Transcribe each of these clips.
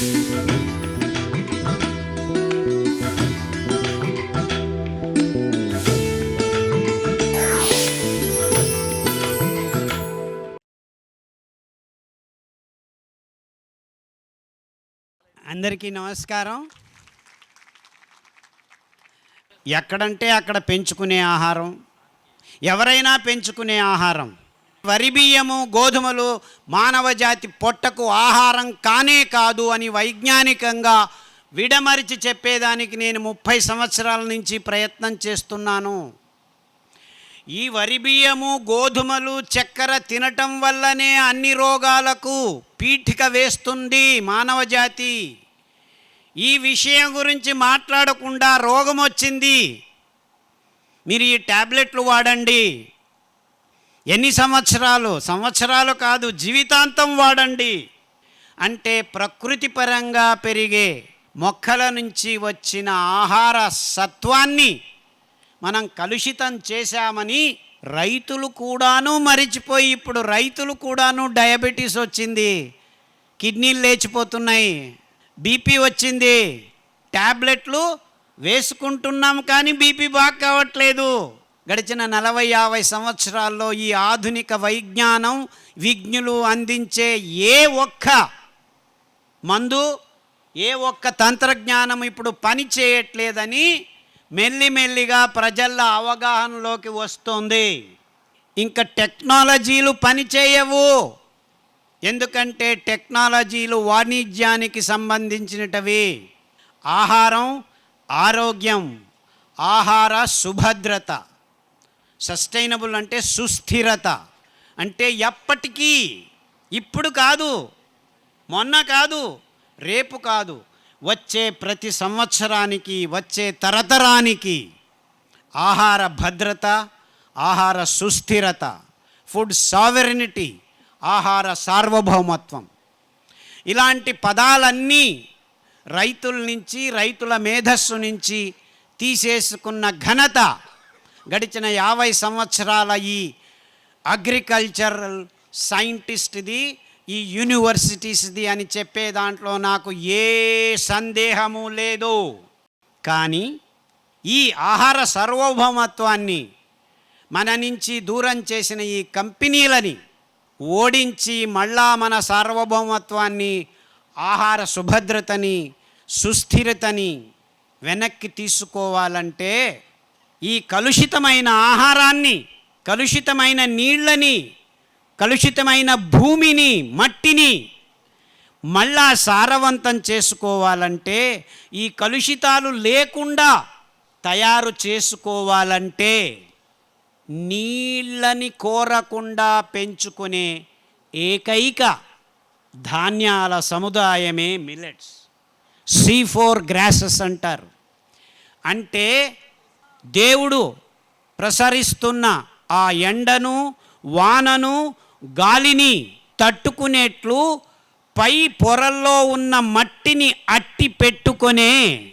అందరికీ నమస్కారం. ఎక్కడంటే అక్కడ పెంచుకునే ఆహారం. ఎవరైనా పెంచుకునే ఆహారం. వరి బియ్యము గోధుమలు మానవ జాతి పొట్టకు ఆహారం కానే కాదు అని వైజ్ఞానికంగా విడమరిచి చెప్పేదానికి నేను ముప్పై సంవత్సరాల నుంచి ప్రయత్నం చేస్తున్నాను. ఈ వరి బియ్యము గోధుమలు చక్కెర తినటం వల్లనే అన్ని రోగాలకు పీఠిక వేస్తుంది మానవ జాతి. ఈ విషయం గురించి మాట్లాడకుండా రోగం వచ్చింది మీరు ఈ ట్యాబ్లెట్లు వాడండి. ఎన్ని సంవత్సరాలు? సంవత్సరాలు కాదు జీవితాంతం వాడండి. అంటే ప్రకృతి పరంగా పెరిగే మొక్కల నుంచి వచ్చిన ఆహార సత్వాన్ని మనం కలుషితం చేశామని రైతులు కూడాను మరిచిపోయి ఇప్పుడు రైతులు కూడాను డయాబెటీస్ వచ్చింది. కిడ్నీలు లేచిపోతున్నాయి. బీపీ వచ్చింది. ట్యాబ్లెట్లు వేసుకుంటున్నాం కానీ బీపీ బాగా కావట్లేదు. గడిచిన నలభై యాభై సంవత్సరాల్లో ఈ ఆధునిక వైజ్ఞానం విజ్ఞులు అందించే ఏ ఒక్క మందు ఏ ఒక్క తంత్రజ్ఞానం ఇప్పుడు పని చేయట్లేదని మెల్లిమెల్లిగా ప్రజల అవగాహనలోకి వస్తుంది. ఇంకా టెక్నాలజీలు పని చేయవు. ఎందుకంటే టెక్నాలజీలు వాణిజ్యానికి సంబంధించినటవి. ఆహారం ఆరోగ్యం ఆహార సుభద్రత సస్టైనబుల్ అంటే సుస్థిరత. అంటే ఎప్పటికీ ఇప్పుడు కాదు మొన్న కాదు రేపు కాదు వచ్చే ప్రతి సంవత్సరానికి వచ్చే తరతరానికి ఆహార భద్రత ఆహార సుస్థిరత ఫుడ్ సావెరినిటీ ఆహార సార్వభౌమత్వం. ఇలాంటి పదాలన్నీ రైతుల నుంచి రైతుల మేధస్సు నుంచి తీసేసుకున్న ఘనత గడిచిన యాభై సంవత్సరాల ఈ అగ్రికల్చరల్ సైంటిస్ట్ది ఈ యూనివర్సిటీస్ది అని చెప్పే దాంట్లో నాకు ఏ సందేహము లేదు. కానీ ఈ ఆహార సార్వభౌమత్వాన్ని మన నుంచి దూరం చేసిన ఈ కంపెనీలని ఓడించి మళ్ళా మన సార్వభౌమత్వాన్ని ఆహార సుభద్రతని సుస్థిరతని వెనక్కి తీసుకోవాలంటే ఈ కలుషితమైన ఆహారాన్ని కలుషితమైన నీళ్ళని కలుషితమైన భూమిని మట్టిని మళ్ళా సారవంతం చేసుకోవాలంటే ఈ కలుషితాలు లేకుండా తయారు చేసుకోవాలంటే నీళ్ళని కోరకుండా పెంచుకునే ఏకైక ధాన్యాల సముదాయమే మిల్లెట్స్ సీ ఫోర్ గ్రాసెస్ అంటారు. అంటే దేవుడు ప్రసరిస్తున్న ఆ ఎండను వానను గాలిని తట్టుకునేట్లు పై పొరల్లో ఉన్న మట్టిని అట్టి పెట్టుకునే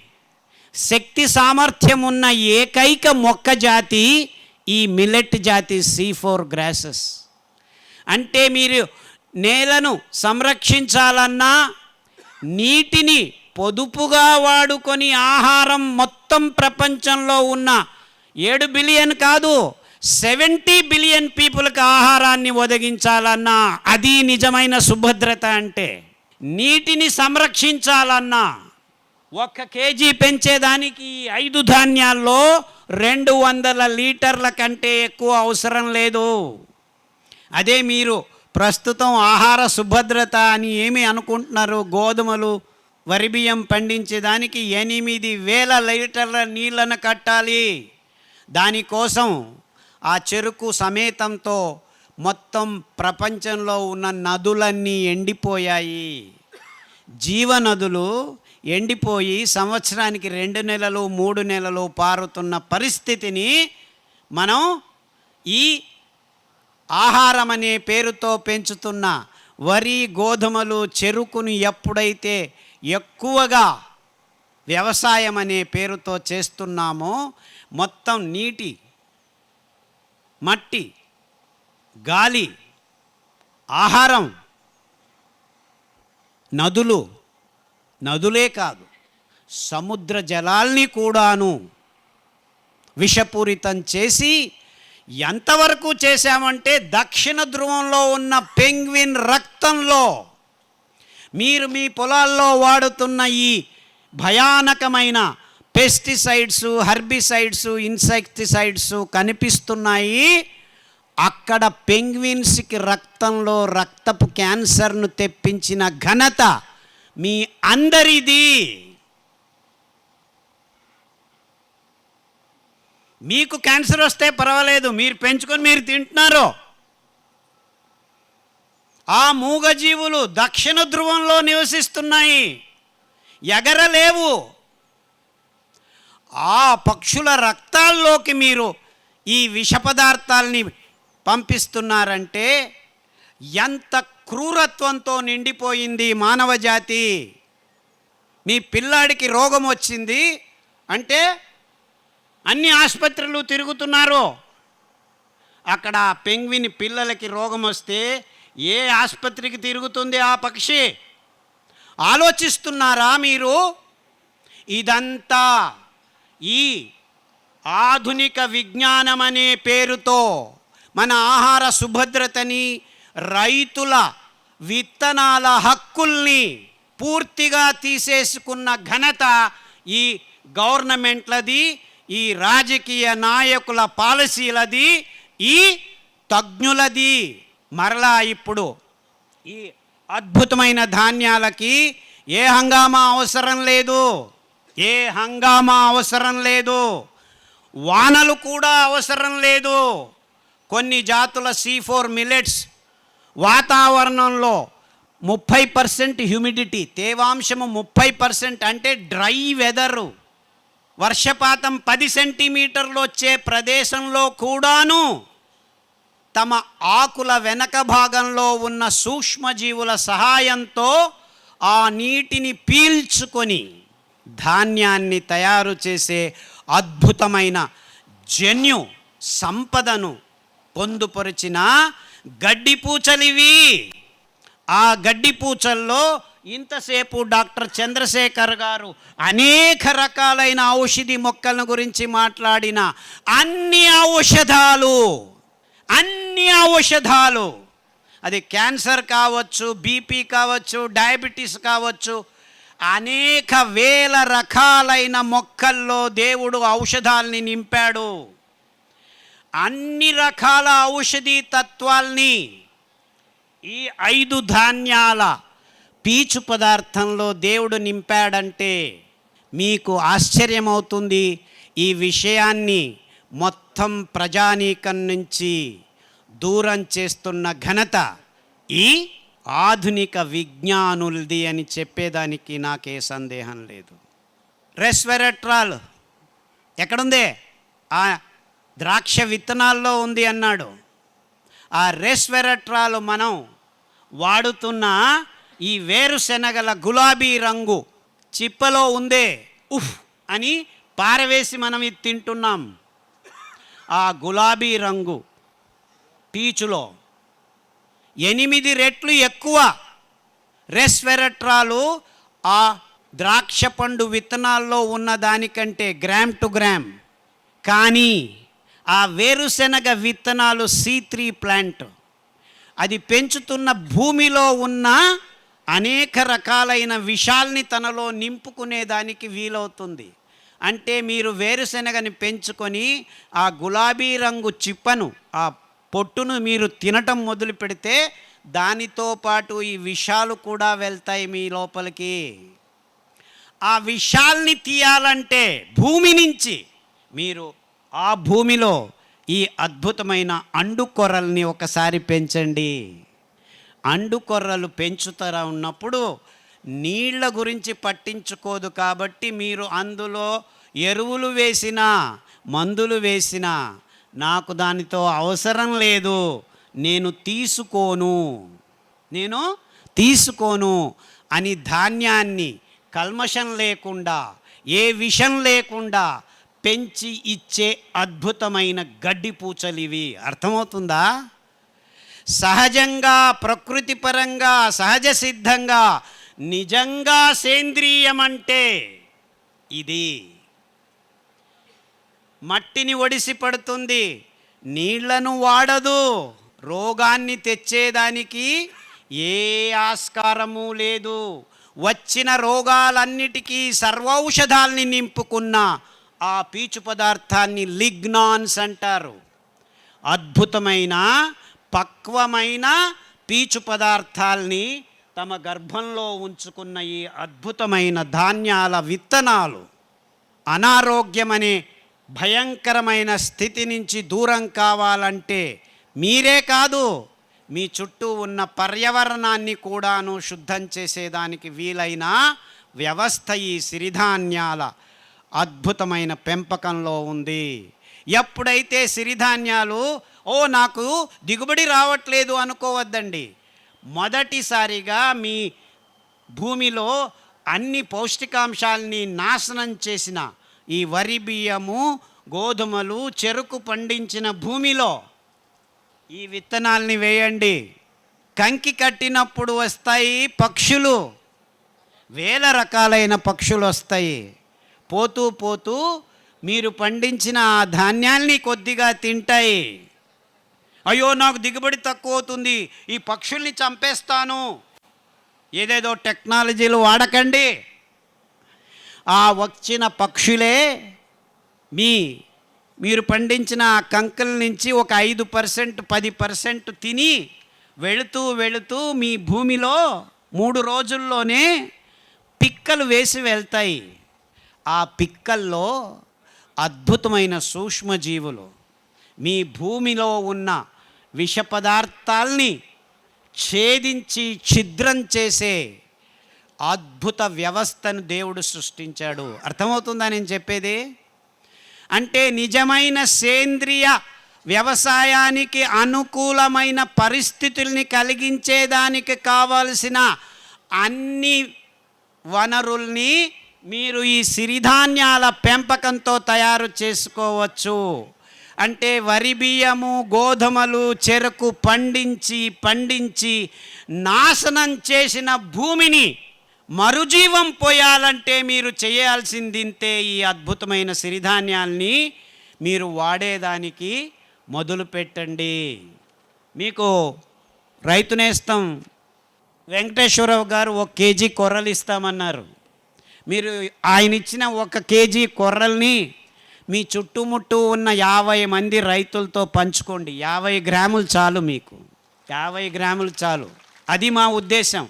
శక్తి సామర్థ్యం ఉన్న ఏకైక మొక్క జాతి ఈ మిల్లెట్ జాతి సీ ఫోర్ గ్రాసెస్. అంటే మీరు నేలను సంరక్షించాలన్నా నీటిని పొదుపుగా వాడుకొని ఆహారం మొత్తం ప్రపంచంలో ఉన్న ఏడు బిలియన్ కాదు సెవెంటీ బిలియన్ పీపుల్కి ఆహారాన్ని ఒదగించాలన్నా అది నిజమైన సుభద్రత అంటే. నీటిని సంరక్షించాలన్నా ఒక్క కేజీ పెంచేదానికి ఐదు ధాన్యాల్లో రెండు వందల లీటర్ల కంటే ఎక్కువ అవసరం లేదు. అదే మీరు ప్రస్తుతం ఆహార సుభద్రత అని ఏమి అనుకుంటున్నారు గోధుమలు వరి బియ్యం పండించేదానికి ఎనిమిది వేల లీటర్ల నీళ్ళను కట్టాలి. దానికోసం ఆ చెరుకు సమేతంతో మొత్తం ప్రపంచంలో ఉన్న నదులన్నీ ఎండిపోయాయి. జీవనదులు ఎండిపోయి సంవత్సరానికి రెండు నెలలు మూడు నెలలు పారుతున్న పరిస్థితిని మనం ఈ ఆహారం అనే పేరుతో పెంచుతున్న వరి గోధుమలు చెరుకును ఎప్పుడైతే ఎక్కువగా వ్యవసాయం అనే పేరుతో చేస్తున్నామో మొత్తం నీటి మట్టి గాలి ఆహారం నదులు నదులే కాదు సముద్ర జలాల్ని కూడాను విషపూరితం చేసి ఎంతవరకు చేశామంటే దక్షిణ ధ్రువంలో ఉన్న పెంగ్విన్ రక్తంలో మీరు మీ పొలాల్లో వాడుతున్న ఈ భయానకమైన పెస్టిసైడ్స్ హర్బిసైడ్స్ ఇన్సెక్టిసైడ్స్ కనిపిస్తున్నాయి. అక్కడ పెంగ్విన్స్కి రక్తంలో రక్తపు క్యాన్సర్ను తెప్పించిన ఘనత మీ అందరిది. మీకు క్యాన్సర్ వస్తే పర్వాలేదు మీరు పెంచుకొని మీరు తింటున్నారు. ఆ మూగజీవులు దక్షిణ ధ్రువంలో నివసిస్తున్నాయి. ఎగరలేవు. ఆ పక్షుల రక్తాల్లోకి మీరు ఈ విష పదార్థాలని పంపిస్తున్నారంటే ఎంత క్రూరత్వంతో నిండిపోయింది మానవ జాతి. మీ పిల్లాడికి రోగం వచ్చింది అంటే అన్ని ఆసుపత్రులు తిరుగుతున్నారు. అక్కడ పెంగ్విని పిల్లలకి రోగం వస్తే ఏ ఆసుపత్రికి తిరుగుతుంది ఆ పక్షి? ఆలోచిస్తున్నారా మీరు? ఇదంతా ఈ ఆధునిక విజ్ఞానం అనే పేరుతో మన ఆహార సుభద్రతని రైతుల విత్తనాల హక్కుల్ని పూర్తిగా తీసేసుకున్న ఘనత ఈ గవర్నమెంట్లది ఈ రాజకీయ నాయకుల పాలసీలది ఈ తజ్ఞులది. మరలా ఇప్పుడు ఈ అద్భుతమైన ధాన్యాలకి ఏ హంగామా అవసరం లేదు. ఏ హంగామా అవసరం లేదు. వానలు కూడా అవసరం లేదు. కొన్ని జాతుల సి ఫోర్ మిలెట్స్ వాతావరణంలో ముప్పై పర్సెంట్ హ్యూమిడిటీ తేవాంశము ముప్పై పర్సెంట్ అంటే డ్రై వెదరు. వర్షపాతం పది సెంటీమీటర్లు వచ్చే ప్రదేశంలో కూడాను తమ ఆకుల వెనక భాగంలో ఉన్న సూక్ష్మజీవుల సహాయంతో ఆ నీటిని పీల్చుకొని ధాన్యాన్ని తయారు చేసే అద్భుతమైన జన్యు సంపదను పొందుపరిచిన గడ్డి పూచలివి. ఆ గడ్డి పూచల్లో ఇంతసేపు డాక్టర్ చంద్రశేఖర్ గారు అనేక రకాలైన ఔషధి మొక్కలను గురించి మాట్లాడిన అన్ని ఔషధాలు. అన్ని ఔషధాలు. అది క్యాన్సర్ కావచ్చు బీపీ కావచ్చు డయాబెటీస్ కావచ్చు అనేక వేల రకాలైన మొక్కల్లో దేవుడు ఔషధాల్ని నింపాడు. అన్ని రకాల ఔషధీ తత్వాల్ని ఈ ఐదు ధాన్యాల పీచు పదార్థంలో దేవుడు నింపాడంటే మీకు ఆశ్చర్యమవుతుంది. ఈ విషయాన్ని మొత్తం ప్రజానీకం నుంచి దూరం చేస్తున్న ఘనత ఈ ఆధునిక విజ్ఞానులది అని చెప్పేదానికి నాకే సందేహం లేదు. రెస్వెరట్రాల్ ఎక్కడుంది? ఆ ద్రాక్ష విత్తనాల్లో ఉంది అన్నాడు. ఆ రెస్వెరట్రాలు మనం వాడుతున్న ఈ వేరుశెనగల గులాబీ రంగు చిప్పలో ఉందే. ఉఫ్ అని పారవేసి మనం ఇది తింటున్నాం. ఆ గులాబీ రంగు పీచులో. ఎనిమిది రెట్లు ఎక్కువ. రెస్వెరట్రాలు ఆ ద్రాక్ష పండు విత్తనాల్లో ఉన్న దానికంటే గ్రామ్ టు గ్రామ్. కానీ ఆ వేరుశెనగ విత్తనాలు సి త్రీ ప్లాంట్. అది పెంచుతున్న భూమిలో ఉన్న అనేక రకాలైన విషాల్ని తనలో నింపుకునేదానికి వీలవుతుంది. అంటే మీరు వేరుశెనగని పెంచుకొని ఆ గులాబీ రంగు చిప్పను ఆ పొట్టును మీరు తినటం మొదలు పెడితే దానితో పాటు ఈ విషాలు కూడా వెళ్తాయి మీ లోపలికి. ఆ విషాల్ని తీయాలంటే భూమి నుంచి మీరు ఆ భూమిలో ఈ అద్భుతమైన అండుకొర్రల్ని ఒకసారి పెంచండి. అండుకొర్రలు పెంచుతారా ఉన్నప్పుడు నీళ్ళ గురించి పట్టించుకోదు కాబట్టి మీరు అందులో ఎరువులు వేసినా మందులు వేసినా నాకు దానితో అవసరం లేదు నేను తీసుకోను. నేను తీసుకోను అని ధాన్యాన్ని కల్మషం లేకుండా ఏ విషం లేకుండా పెంచి ఇచ్చే అద్భుతమైన గడ్డి పూచలు ఇవి అర్థమవుతుందా? సహజంగా ప్రకృతి పరంగా సహజ సిద్ధంగా నిజంగా సేంద్రియమంటే ఇది. మట్టిని ఒడిసి పడుతుంది నీళ్ళను వాడదు రోగాన్ని తెచ్చేదానికి ఏ ఆస్కారము లేదు. వచ్చిన రోగాలన్నిటికీ సర్వౌషధాల్ని నింపుకున్న ఆ పీచు పదార్థాన్ని లిగ్నాన్స్ అంటారు. అద్భుతమైన పక్వమైన పీచు పదార్థాల్ని తమ గర్భంలో ఉంచుకున్న ఈ అద్భుతమైన ధాన్యాల విత్తనాలు అనారోగ్యమనే భయంకరమైన స్థితి నుంచి దూరం కావాలంటే మీరే కాదు మీ చుట్టూ ఉన్న పర్యావరణాన్ని కూడాను శుద్ధం చేసేదానికి వీలైన వ్యవస్థ ఈ సిరిధాన్యాల అద్భుతమైన పెంపకంలో ఉంది. ఎప్పుడైతే సిరిధాన్యాలు ఓ నాకు దిగుబడి రావట్లేదు అనుకోవద్దండి. మొదటిసారిగా మీ భూమిలో అన్ని పౌష్టికాంశాలని నాశనం చేసిన ఈ వరి బియ్యము గోధుమలు చెరుకు పండించిన భూమిలో ఈ విత్తనాల్ని వేయండి. కంకి కట్టినప్పుడు వస్తాయి పక్షులు. వేల రకాలైన పక్షులు వస్తాయి. పోతూ పోతూ మీరు పండించిన ఆ ధాన్యాల్ని కొద్దిగా తింటాయి. అయ్యో నాకు దిగుబడి తక్కువ అవుతుంది ఈ పక్షుల్ని చంపేస్తాను. ఏదేదో టెక్నాలజీలు వాడకండి. ఆ వచ్చిన పక్షులే మీ మీరు పండించిన ఆ కంకుల నుంచి ఒక ఐదు పర్సెంట్ పది పర్సెంట్ తిని వెళుతూ వెళుతూ మీ భూమిలో మూడు రోజుల్లోనే పిక్కలు వేసి వెళ్తాయి. ఆ పిక్కల్లో అద్భుతమైన సూక్ష్మజీవులు మీ భూమిలో ఉన్న విష పదార్థాల్ని ఛేదించి ఛిద్రం చేసే అద్భుత వ్యవస్థను దేవుడు సృష్టించాడు. అర్థమవుతుందా నేను చెప్పేది? అంటే నిజమైన సేంద్రియ వ్యవసాయానికి అనుకూలమైన పరిస్థితుల్ని కలిగించేదానికి కావలసిన అన్ని వనరుల్ని మీరు ఈ సిరిధాన్యాల పెంపకంతో తయారు చేసుకోవచ్చు. అంటే వరి బియ్యము గోధుమలు చెరకు పండించి పండించి నాశనం చేసిన భూమిని మరుజీవం పోయాలంటే మీరు చేయాల్సిందింతే ఈ అద్భుతమైన సిరిధాన్యాల్ని మీరు వాడేదానికి మొదలు పెట్టండి. మీకు రైతు నేస్తం వెంకటేశ్వరరావు గారు ఒక కేజీ కొర్రలు ఇస్తామన్నారు. మీరు ఆయన ఇచ్చిన ఒక కేజీ కొర్రల్ని మీ చుట్టుముట్టు ఉన్న యాభై మంది రైతులతో పంచుకోండి. యాభై గ్రాములు చాలు మీకు. యాభై గ్రాములు చాలు. అది మా ఉద్దేశం.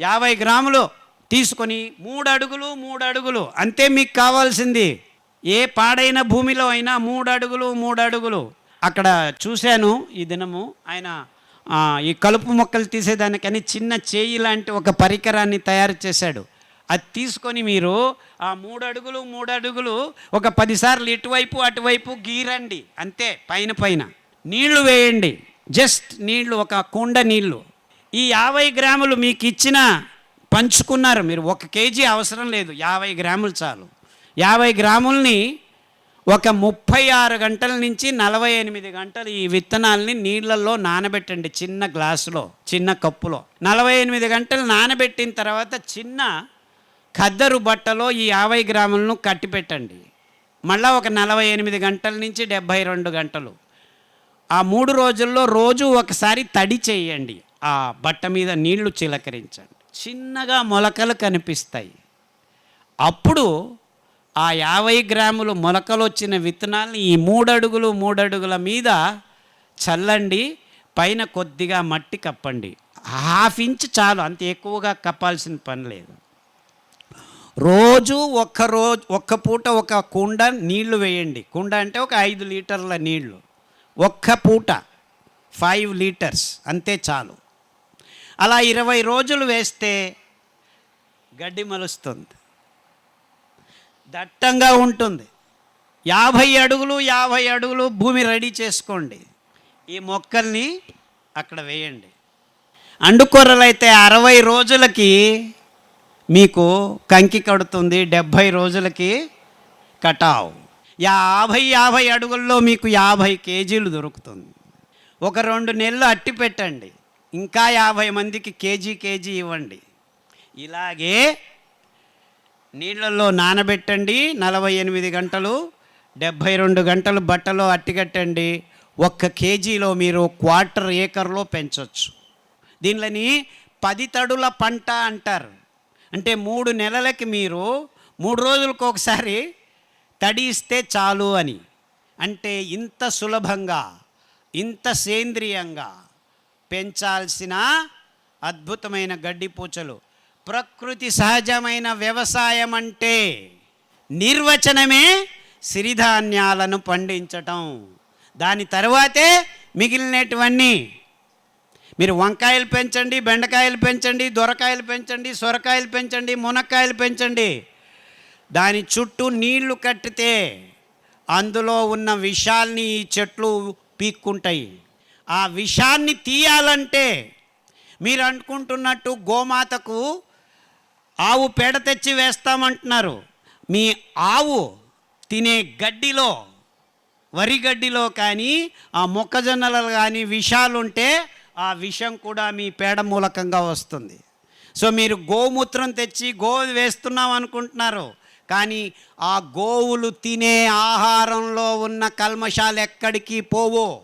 యాభై గ్రాములు తీసుకొని మూడు అడుగులు మూడు అడుగులు అంతే మీకు కావాల్సింది. ఏ పాడైన భూమిలో అయినా మూడు అడుగులు మూడు అడుగులు అక్కడ చూశాను ఈ దినము ఆయన ఈ కలుపు మొక్కలు తీసేదానికని చిన్న చేయి లాంటి ఒక పరికరాన్ని తయారు చేశాడు. అది తీసుకొని మీరు ఆ మూడు అడుగులు మూడు అడుగులు ఒక పదిసార్లు ఇటువైపు అటువైపు గీరండి. అంతే పైన పైన. నీళ్ళు వేయండి. జస్ట్ నీళ్ళు ఒక కుండ నీళ్ళు. ఈ యాభై గ్రాములు మీకు ఇచ్చిన పంచుకున్నారు మీరు. ఒక కేజీ అవసరం లేదు. యాభై గ్రాములు చాలు. యాభై గ్రాముల్ని ఒక ముప్పై ఆరు గంటల నుంచి నలభై ఎనిమిది గంటలు ఈ విత్తనాల్ని నీళ్ళల్లో నానబెట్టండి చిన్న గ్లాసులో చిన్న కప్పులో. నలభై ఎనిమిది గంటలు నానబెట్టిన తర్వాత చిన్న ఖద్దరు బట్టలో ఈ యాభై గ్రాములను కట్టిపెట్టండి. మళ్ళీ ఒక నలభై ఎనిమిది గంటల నుంచి డెబ్భై రెండు గంటలు. ఆ మూడు రోజుల్లో రోజు ఒకసారి తడి చేయండి. ఆ బట్ట మీద నీళ్ళు చిలకరించండి. చిన్నగా మొలకలు కనిపిస్తాయి. అప్పుడు ఆ యాభై గ్రాములు మొలకలు వచ్చిన విత్తనాల్ని ఈ మూడడుగులు మూడడుగుల మీద చల్లండి. పైన కొద్దిగా మట్టి కప్పండి. హాఫ్ ఇంచ్ చాలు. అంత ఎక్కువగా కప్పాల్సిన పని లేదు. రోజు ఒక్క రోజు ఒక్క పూట ఒక కుండ నీళ్ళు వేయండి. కుండ అంటే ఒక ఐదు లీటర్ల నీళ్ళు. ఒక్క పూట ఫైవ్ లీటర్స్ అంతే చాలు. అలా ఇరవై రోజులు వేస్తే గడ్డి మలుస్తుంది. దట్టంగా ఉంటుంది. యాభై అడుగులు యాభై అడుగులు భూమి రెడీ చేసుకోండి. ఈ మొక్కల్ని అక్కడ వేయండి. అండుకొర్రలు అయితే అరవై రోజులకి మీకు కంకి కడుతుంది డెబ్భై రోజులకి కటావు. యాభై యాభై అడుగుల్లో మీకు యాభై కేజీలు దొరుకుతుంది. ఒక రెండు నెలలు అట్టి పెట్టండి. ఇంకా యాభై మందికి కేజీ కేజీ ఇవ్వండి. ఇలాగే నీళ్ళల్లో నానబెట్టండి. నలభై ఎనిమిది గంటలు డెబ్భై రెండు గంటలు బట్టలో అట్టికట్టండి ఒక్క కేజీలో మీరు క్వార్టర్ ఏకర్లో పెంచవచ్చు దీనిని పది తడుల పంట అంటారు. అంటే మూడు నెలలకి మీరు మూడు రోజులకు ఒకసారి తడిస్తే చాలు అని. అంటే ఇంత సులభంగా ఇంత సేంద్రియంగా పెంచాల్సిన అద్భుతమైన గడ్డి పూచలు. ప్రకృతి సహజమైన వ్యవసాయం అంటే నిర్వచనమే సిరిధాన్యాలను పండించటం. దాని తర్వాతే మిగిలినటువన్నీ మీరు వంకాయలు పెంచండి బెండకాయలు పెంచండి దొరకాయలు పెంచండి సొరకాయలు పెంచండి మునక్కాయలు పెంచండి. దాని చుట్టూ నీళ్ళు కట్టితే అందులో ఉన్న విషాల్ని ఈ చెట్లు పీక్కుంటాయి. ఆ విషాన్ని తీయాలంటే మీరు అనుకుంటున్నట్టు గోమాతకు ఆవు పేడ తెచ్చి వేస్తామంటున్నారు. మీ ఆవు తినే గడ్డిలో వరి గడ్డిలో కానీ ఆ మొక్కజొన్నలలో కానీ విషాలుంటే ఆ విషం కూడా మీ పేడ మూలకంగా వస్తుంది. సో మీరు గోమూత్రం తెచ్చి గో వేస్తున్నాం అనుకుంటున్నారు. కానీ ఆ గోవులు తినే ఆహారంలో ఉన్న కల్మషాలు ఎక్కడికి పోవు?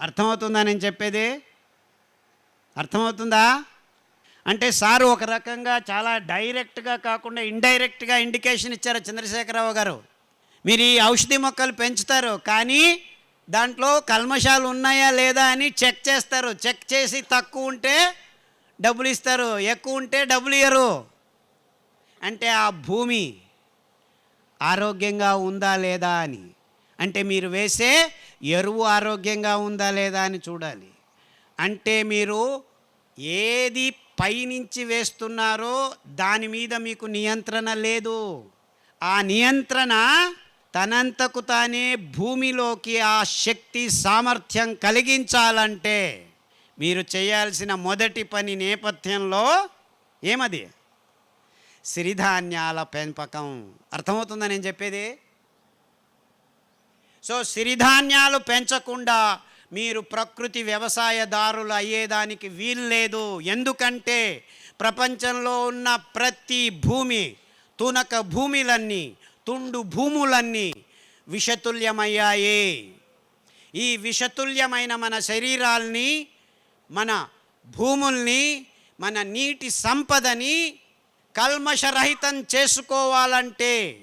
అర్థమవుతుందా నేను చెప్పేది? అర్థమవుతుందా? అంటే సారు ఒక రకంగా చాలా డైరెక్ట్గా కాకుండా ఇండైరెక్ట్గా ఇండికేషన్ ఇచ్చారు చంద్రశేఖరరావు గారు. మీరు ఈ ఔషధి మొక్కలు పెంచుతారు. కానీ దాంట్లో కల్మషాలు ఉన్నాయా లేదా అని చెక్ చేస్తారు. చెక్ చేసి తక్కువ ఉంటే డబ్బులు ఇస్తారు. ఎక్కువ ఉంటే డబ్బులు ఇయ్యరు. అంటే ఆ భూమి ఆరోగ్యంగా ఉందా లేదా అని. అంటే మీరు వేసే ఎరువు ఆరోగ్యంగా ఉందా లేదా అని చూడాలి. అంటే మీరు ఏది పైనుంచి వేస్తున్నారో దాని మీద మీకు నియంత్రణ లేదు. ఆ నియంత్రణ తనంతకు తానే భూమిలోకి ఆ శక్తి సామర్థ్యం కలిగించాలంటే మీరు చేయాల్సిన మొదటి పని నేపథ్యంలో ఏమది? సిరిధాన్యాల పెంపకం. అర్థమవుతుందా నేను చెప్పేది? సో సిరిధాన్యాలు పెంచకుండా మీరు ప్రకృతి వ్యవసాయదారులు అయ్యేదానికి వీల్లేదు. ఎందుకంటే ప్రపంచంలో ఉన్న ప్రతి భూమి తునక భూమిలన్నీ తుండు భూములన్నీ విషతుల్యమయ్యాయి. ఈ విషతుల్యమైన మన శరీరాల్ని మన భూముల్ని మన నీటి సంపదని కల్మషరహితం చేసుకోవాలంటే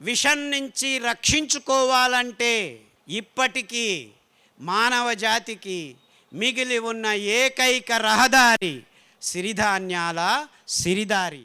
విషం నుంచి రక్షించుకోవాలంటే ఇప్పటికీ మానవ జాతికి మిగిలి ఉన్న ఏకైక రహదారి సిరిధాన్యాల సిరిదారి.